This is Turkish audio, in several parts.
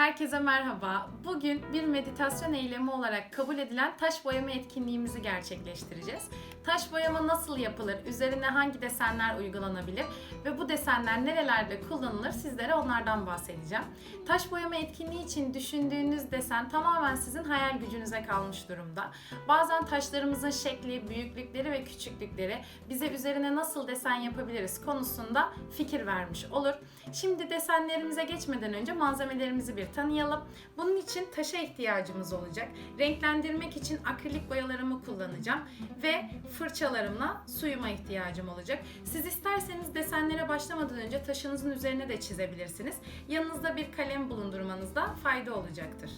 Herkese merhaba. Bugün bir meditasyon eylemi olarak kabul edilen taş boyama etkinliğimizi gerçekleştireceğiz. Taş boyama nasıl yapılır, üzerine hangi desenler uygulanabilir ve bu desenler nerelerde kullanılır sizlere onlardan bahsedeceğim. Taş boyama etkinliği için düşündüğünüz desen tamamen sizin hayal gücünüze kalmış durumda. Bazen taşlarımızın şekli, büyüklükleri ve küçüklükleri bize üzerine nasıl desen yapabiliriz konusunda fikir vermiş olur. Şimdi desenlerimize geçmeden önce malzemelerimizi bir tanıyalım. Bunun için taşa ihtiyacımız olacak. Renklendirmek için akrilik boyalarımı kullanacağım ve fırçalarımla suyuma ihtiyacım olacak. Siz isterseniz desenlere başlamadan önce taşınızın üzerine de çizebilirsiniz. Yanınızda bir kalem bulundurmanızda fayda olacaktır.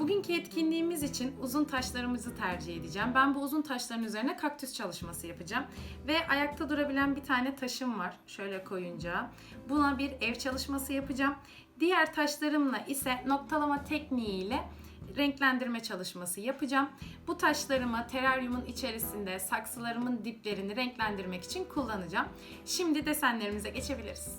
Bugünkü etkinliğimiz için uzun taşlarımızı tercih edeceğim. Ben bu uzun taşların üzerine kaktüs çalışması yapacağım. Ve ayakta durabilen bir tane taşım var. Şöyle koyunca. Buna bir ev çalışması yapacağım. Diğer taşlarımla ise noktalama tekniğiyle renklendirme çalışması yapacağım. Bu taşlarımı teraryumun içerisinde saksılarımın diplerini renklendirmek için kullanacağım. Şimdi desenlerimize geçebiliriz.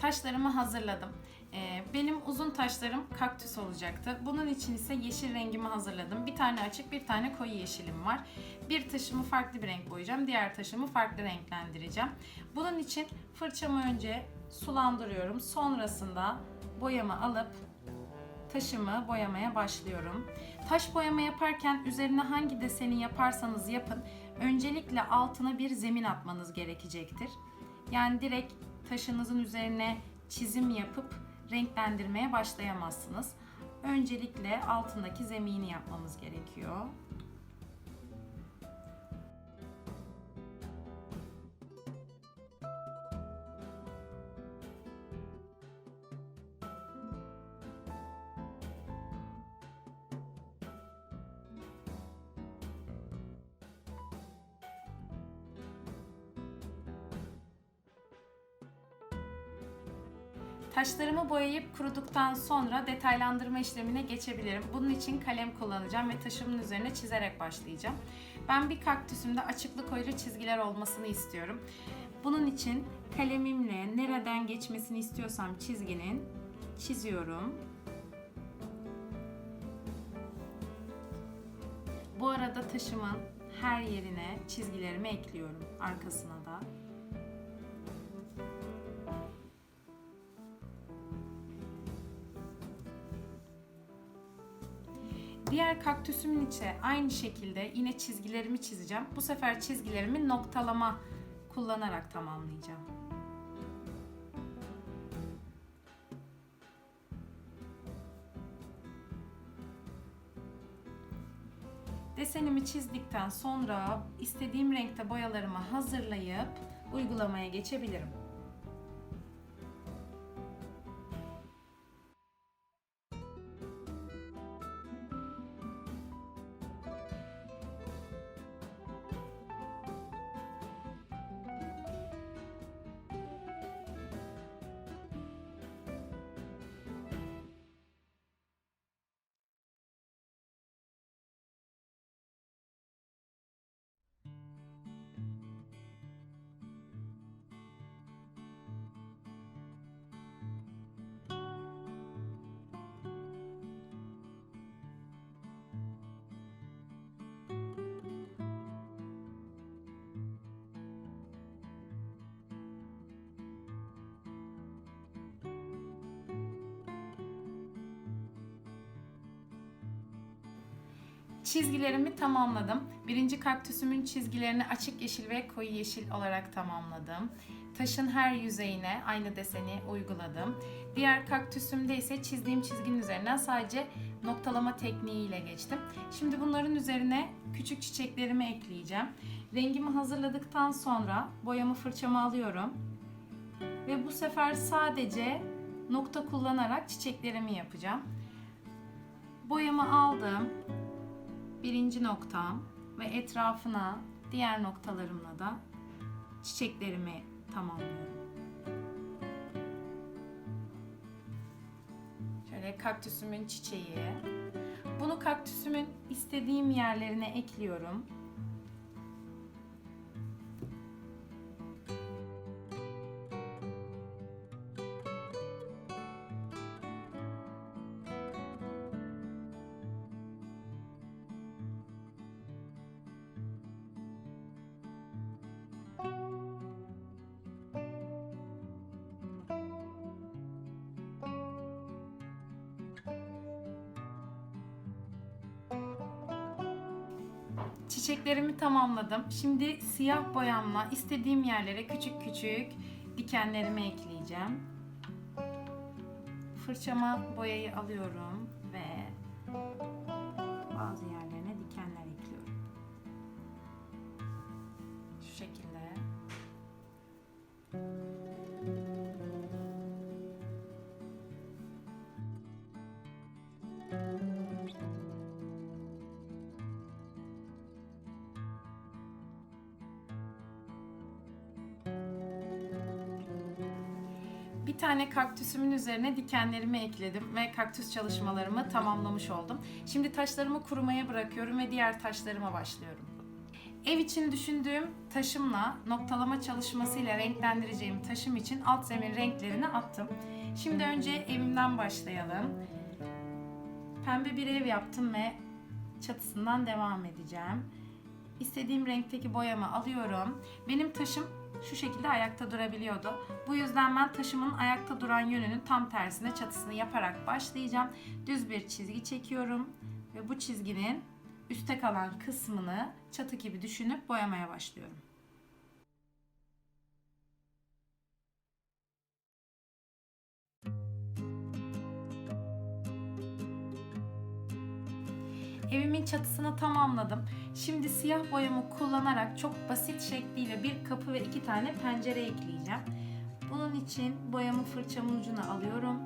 Taşlarımı hazırladım. Ee, Benim uzun taşlarım kaktüs olacaktı. Bunun için ise yeşil rengimi hazırladım. Bir tane açık, bir tane koyu yeşilim var. Bir taşımı farklı bir renk boyayacağım. Diğer taşımı farklı renklendireceğim. Bunun için fırçamı önce sulandırıyorum. Sonrasında boyamı alıp taşımı boyamaya başlıyorum. Taş boyama yaparken üzerine hangi deseni yaparsanız yapın, öncelikle altına bir zemin atmanız gerekecektir. Yani direkt taşınızın üzerine çizim yapıp renklendirmeye başlayamazsınız. Öncelikle altındaki zemini yapmamız gerekiyor. Taşlarımı boyayıp kuruduktan sonra detaylandırma işlemine geçebilirim. Bunun için kalem kullanacağım ve taşımın üzerine çizerek başlayacağım. Ben bir kaktüsümde açıklı koyulu çizgiler olmasını istiyorum. Bunun için kalemimle nereden geçmesini istiyorsam çizginin çiziyorum. Bu arada taşımın her yerine çizgilerimi ekliyorum arkasına Diğer kaktüsümün içe aynı şekilde yine çizgilerimi çizeceğim. Bu sefer çizgilerimi noktalama kullanarak tamamlayacağım. Desenimi çizdikten sonra istediğim renkte boyalarımı hazırlayıp uygulamaya geçebilirim. Çizgilerimi tamamladım. Birinci kaktüsümün çizgilerini açık yeşil ve koyu yeşil olarak tamamladım. Taşın her yüzeyine aynı deseni uyguladım. Diğer kaktüsümde ise çizdiğim çizginin üzerinden sadece noktalama tekniğiyle geçtim. Şimdi bunların üzerine küçük çiçeklerimi ekleyeceğim. Rengimi hazırladıktan sonra boyamı fırçamı alıyorum. Ve bu sefer sadece nokta kullanarak çiçeklerimi yapacağım. Boyamı aldım birinci noktam ve etrafına diğer noktalarımla da çiçeklerimi tamamlıyorum. Şöyle kaktüsümün çiçeği. Bunu kaktüsümün istediğim yerlerine ekliyorum. Çiçeklerimi tamamladım. Şimdi siyah boyamla istediğim yerlere küçük küçük dikenlerimi ekleyeceğim. Fırçama boyayı alıyorum ve bazı yerlerine tane kaktüsümün üzerine dikenlerimi ekledim ve kaktüs çalışmalarımı tamamlamış oldum. Şimdi taşlarımı kurumaya bırakıyorum ve diğer taşlarıma başlıyorum. Ev için düşündüğüm taşımla noktalama çalışmasıyla renklendireceğim taşım için alt zemin renklerini attım. Şimdi önce evimden başlayalım. Pembe bir ev yaptım ve çatısından devam edeceğim. İstediğim renkteki boyamı alıyorum. Benim taşım şu şekilde ayakta durabiliyordu. Bu yüzden ben taşımın ayakta duran yönünün tam tersine çatısını yaparak başlayacağım. Düz bir çizgi çekiyorum ve bu çizginin üstte kalan kısmını çatı gibi düşünüp boyamaya başlıyorum. Evimin çatısını tamamladım. Şimdi siyah boyamı kullanarak çok basit şekliyle bir kapı ve iki tane pencere ekleyeceğim. Bunun için boyamı fırçamın ucuna alıyorum.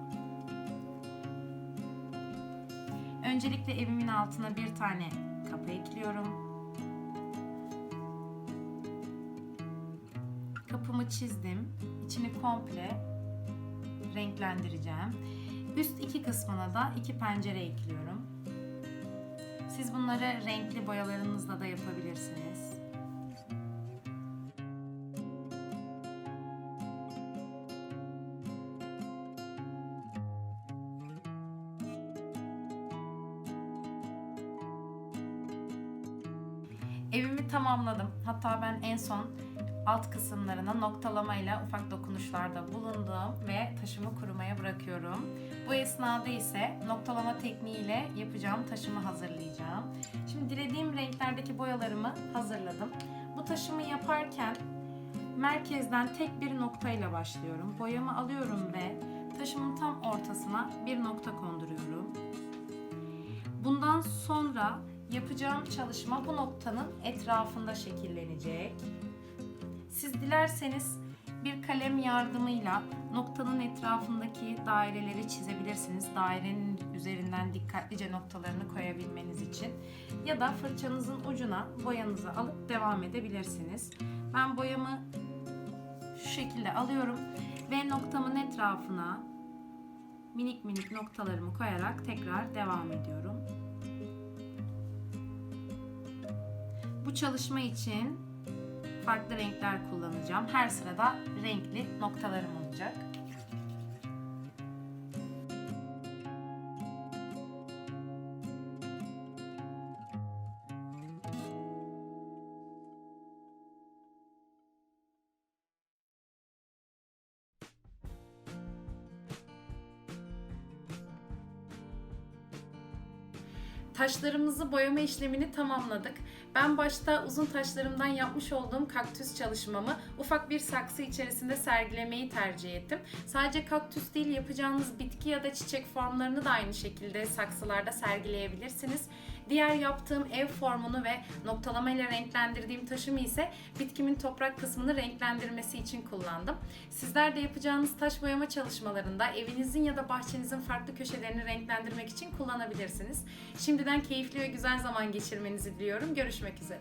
Öncelikle evimin altına bir tane kapı ekliyorum. Kapımı çizdim. İçini komple renklendireceğim. Üst iki kısmına da iki pencere ekliyorum. Siz bunları renkli boyalarınızla da yapabilirsiniz. Evimi tamamladım. Hatta ben en son alt kısımlarına noktalamayla ufak dokunuşlarda bulundum ve taşımı kurumaya bırakıyorum. Bu esnada ise noktalama tekniğiyle yapacağım taşımı hazırlayacağım. Şimdi dilediğim renklerdeki boyalarımı hazırladım. Bu taşımı yaparken merkezden tek bir noktayla başlıyorum. Boyamı alıyorum ve taşımın tam ortasına bir nokta konduruyorum. Bundan sonra yapacağım çalışma bu noktanın etrafında şekillenecek. Siz dilerseniz bir kalem yardımıyla noktanın etrafındaki daireleri çizebilirsiniz. Dairenin üzerinden dikkatlice noktalarını koyabilmeniz için. Ya da fırçanızın ucuna boyanızı alıp devam edebilirsiniz. Ben boyamı şu şekilde alıyorum ve noktamın etrafına minik minik noktalarımı koyarak tekrar devam ediyorum. Bu çalışma için farklı renkler kullanacağım. Her sırada renkli noktalarım olacak. Taşlarımızı boyama işlemini tamamladık. Ben başta uzun taşlarımdan yapmış olduğum kaktüs çalışmamı ufak bir saksı içerisinde sergilemeyi tercih ettim. Sadece kaktüs değil yapacağınız bitki ya da çiçek formlarını da aynı şekilde saksılarda sergileyebilirsiniz. Diğer yaptığım ev formunu ve noktalama ile renklendirdiğim taşımı ise bitkimin toprak kısmını renklendirmesi için kullandım. Sizler de yapacağınız taş boyama çalışmalarında evinizin ya da bahçenizin farklı köşelerini renklendirmek için kullanabilirsiniz. Şimdiden keyifli ve güzel zaman geçirmenizi diliyorum. Görüşmek üzere.